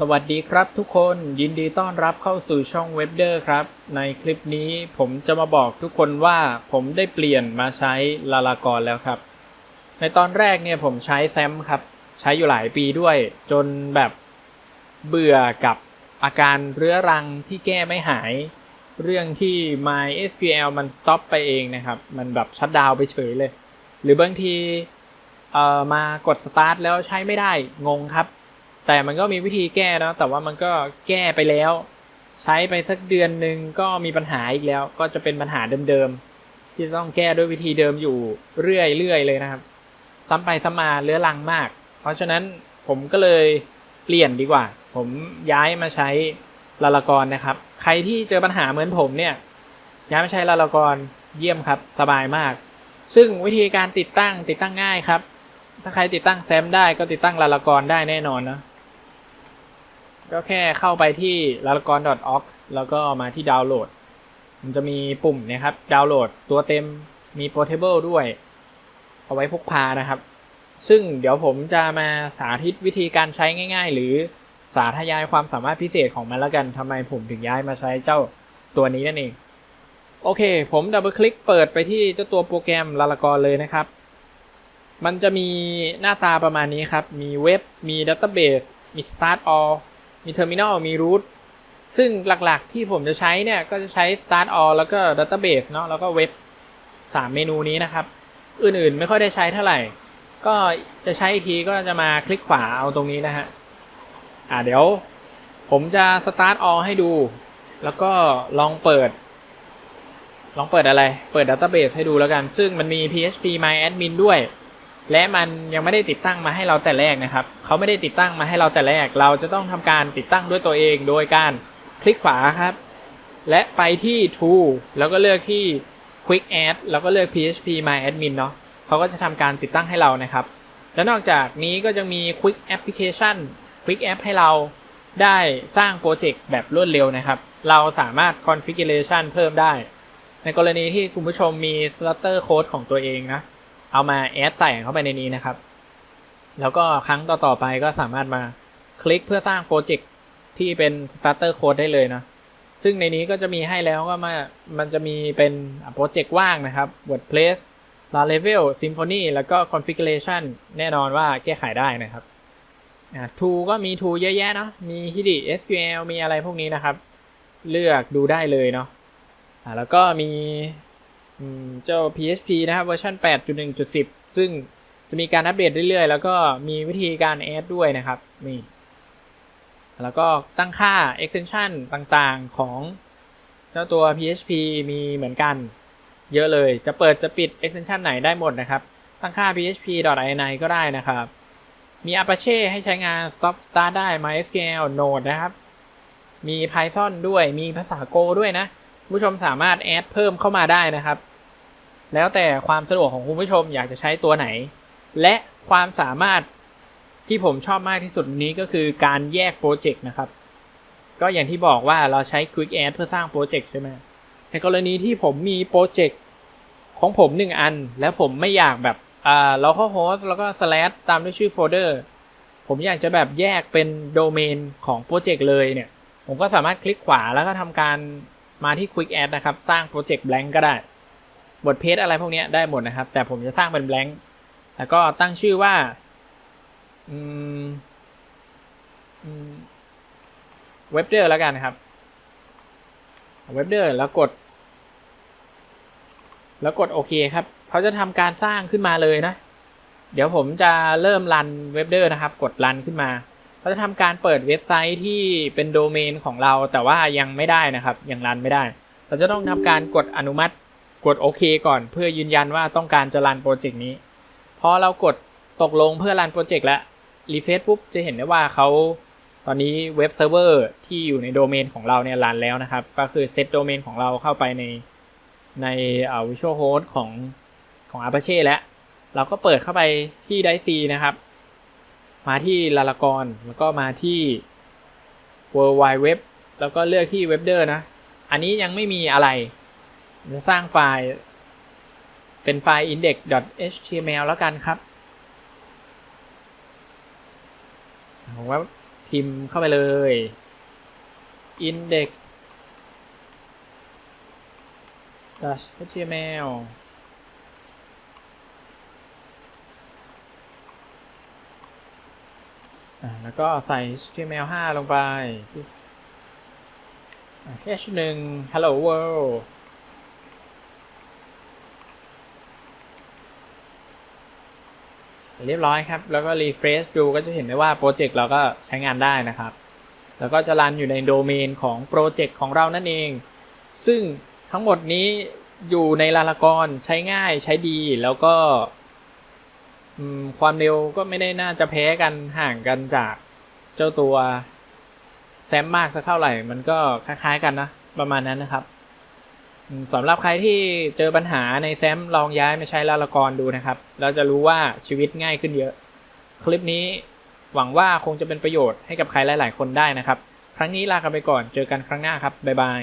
สวัสดีครับทุกคนยินดีต้อนรับเข้าสู่ช่องเว็บเดอร์ครับ ในคลิปนี้ผมจะมาบอกทุกคนว่าผมได้เปลี่ยนมาใช้ลาลากรแล้วครับ ในตอนแรกเนี่ยผมใช้แซมครับ ใช้อยู่หลายปีด้วย จนแบบเบื่อกับอาการเรื้อรังที่แก้ไม่หาย เรื่องที่ MySQL มันสต็อปไปเองนะครับ มันแบบชัดดาวไปเฉยเลย หรือบางทีเอ่อมากดสตาร์ทแล้วใช้ไม่ได้งงครับ แต่มันก็มีวิธีแก้นะแต่ว่ามันก็แก้ไปแล้ว ใช้ไปสักเดือนหนึ่งก็มีปัญหาอีกแล้ว ก็จะเป็นปัญหาเดิมๆที่ต้องแก้ด้วยวิธีเดิมอยู่เรื่อยๆเลยนะครับ ซ้ำไปซ้ำมาเลื้อรังมาก เพราะฉะนั้นผมก็เลยเปลี่ยนดีกว่า ผมย้ายมาใช้ลาลากรนะครับ ใครที่เจอปัญหาเหมือนผมเนี่ยย้ายมาใช้ลาลากรเยี่ยมครับสบายมาก ซึ่งวิธีการติดตั้งติดตั้งง่ายครับ ถ้าใครติดตั้งแซมได้ก็ติดตั้งลาลากรได้แน่นอนนะ ก็แค่เข้าไปที่ l a l a g o n o r g แล้วก็มาที่ดาวน์โหลด มันจะมีปุ่มนะครับ ดาวน์โหลดตัวเต็มมี Portable ด้วย เอาไว้พกพานะครับ ซึ่งเดี๋ยวผมจะมาสาธิตวิธีการใช้ง่าย ๆ หรือสาธยายความสามารถพิเศษของมันแล้วกันทำไมผมถึงย้ายมาใช้เจ้าตัวนี้นั่นเอง โอเค ผมดับเบิลคลิกเปิดไปที่เจ้าตัวโปรแกรมลาลากรเลยนะครับ มันจะมีหน้าตาประมาณนี้ครับ มีเว็บ มีดัตเตอร์เบสมี Start All มี Terminal มี Root ซึ่งหลักๆที่ผมจะใช้เนี่ย ก็จะใช้ Start All แล้วก็ Database เนาะแล้วก็เว็บ 3 เมนูนี้นะครับ อื่นๆไม่ค่อยได้ใช้เท่าไหร่ ก็จะใช้อีกทีก็จะมาคลิกขวาเอาตรงนี้นะฮะอ่าเดี๋ยวผมจะ Start All ให้ดู แล้วก็ลองเปิด ลองเปิดอะไร เปิด Database ให้ดูแล้วกัน ซึ่งมันมี PHP MyAdmin ด้วย และมันยังไม่ได้ติดตั้งมาให้เราแต่แรกนะครับเขาไม่ได้ติดตั้งมาให้เราแต่แรก เราจะต้องทำการติดตั้งด้วยตัวเอง โดยการคลิกขวาครับ และไปที่ Tool แล้วก็เลือกที่ Quick Add แล้วก็เลือก PHP My Admin เนาะเขาก็จะทำการติดตั้งให้เรานะครับ และนอกจากนี้ก็จะมี Quick Application Quick App ให้เราได้สร้างโปรเจกต์แบบรวดเร็วนะครับ เราสามารถ Configuration เพิ่มได้ ในกรณีที่คุณผู้ชมมี Flutter Code ของตัวเองนะ เอามาแอดใส่เข้าไปในนี้นะครับ แล้วก็ครั้งต่อๆไปก็สามารถมาคลิกเพื่อสร้างโปรเจกต์ที่เป็น starter code ได้เลยนะ ซึ่งในนี้ก็จะมีให้แล้วก็มา มันจะมีเป็นโปรเจกต์ว่างนะครับ WordPress Laravel Symfony แล้วก็ configuration แน่นอนว่าแก้ไขได้นะครับอ่า tool ก็มี tool เยอะแยะเนาะ มี HIDI SQL มีอะไรพวกนี้นะครับ เลือกดูได้เลยเนาะอ่าแล้วก็มี เจ้า PHP นะครับเวอร์ชัน8.1.10 ซึ่งจะมีการอัปเดตเรื่อยๆ แล้วก็มีวิธีการแอดด้วยนะครับนี่แล้วก็ตั้งค่า extension ต่างๆของเจ้าตัว PHP มีเหมือนกัน เยอะเลย จะเปิดจะปิด extension ไหนได้หมดนะครับ ตั้งค่า php.ini ก็ได้นะครับ มี Apache ให้ใช้งาน stop start ได้ MySQL Node นะครับ มี Python ด้วย มีภาษา Go ด้วยนะ ผู้ชมสามารถแอดเพิ่มเข้ามาได้นะครับ แล้วแต่ความสะดวกของคุณผู้ชมอยากจะใช้ตัวไหน และความสามารถที่ผมชอบมากที่สุดนี้ก็คือการแยกโปรเจกต์นะครับ ก็อย่างที่บอกว่าเราใช้ Quick Add เพื่อสร้างโปรเจกต์ใช่ไหมในกรณีที่ผมมีโปรเจกต์ของผมหนึ่งอัน แล้วผมไม่อยากแบบอ่าเราเข้าโฮสต์แล้วก็ slash ตามด้วยชื่อโฟลเดอร์ผมอยากจะแบบแยกเป็นโดเมนของโปรเจกต์เลยเนี่ย ผมก็สามารถคลิกขวาแล้วก็ทำการ มาที่ Quick Add นะครับ สร้างโปรเจกต์ blank ก็ได้ บทเพจอะไรพวกนี้ได้หมดนะครับ แต่ผมจะสร้างเป็น blank แล้วก็ตั้งชื่อว่าเว็บเดอร์แล้วกันครับ เว็บเดอร์แล้วกด แล้วกดโอเคครับ เขาจะทำการสร้างขึ้นมาเลยนะ เดี๋ยวผมจะเริ่มรันเว็บเดอร์นะครับ กดรันขึ้นมา เขาจะทำการเปิดเว็บไซต์ที่เป็นโดเมนของเราแต่ว่ายังไม่ได้นะครับยังรันไม่ได้ เราจะต้องทำการกดอนุมัติกดโอเคก่อน เพื่อยืนยันว่าต้องการจะรันโปรเจกต์นี้พอเรากดตกลงเพื่อรันโปรเจกต์แล้วรีเฟซปุ๊บจะเห็นได้ว่าเขาตอนนี้เว็บเซิร์ฟเวอร์ที่อยู่ในโดเมนของเราเนี่ยรันแล้วนะครับ ก็คือเซตโดเมนของเราเข้าไปในในอ่า Visual Host ของของ Apache แล้ว เราก็เปิดเข้าไปที่ไดซีนะครับ มาที่ลาลากรแล้วก็มาที่ World Wide Web แล้วก็เลือกที่ Webder นะ อันนี้ยังไม่มีอะไร จะสร้างไฟล์เป็นไฟล์ index.html แล้วกันครับผมว่าพิมพ์เข้าไปเลย index. html อ่า แล้วก็ใส่ html 5 ลงไป h1 hello world เรียบร้อยครับ แล้วก็ refresh ดูก็จะเห็นได้ว่าโปรเจกต์เราก็ใช้งานได้นะครับ แล้วก็จะรันอยู่ในโดเมนของโปรเจกต์ของเรานั่นเอง ซึ่งทั้งหมดนี้อยู่ในลาลากรใช้ง่ายใช้ดีแล้วก็ ความเร็วก็ไม่ได้น่าจะแพ้กันห่างกันจากเจ้าตัวแซมมากสักเท่าไหร่ มันก็คล้ายๆกันนะ ประมาณนั้นนะครับสำหรับใครที่เจอปัญหาในแซมลองย้ายมาใช้ลาลากรดูนะครับ เราจะรู้ว่าชีวิตง่ายขึ้นเยอะ คลิปนี้หวังว่าคงจะเป็นประโยชน์ให้กับใครหลาย ๆ คนได้นะครับ ครั้งนี้ลากันไปก่อนเจอกันครั้งหน้าครับ บ๊ายบาย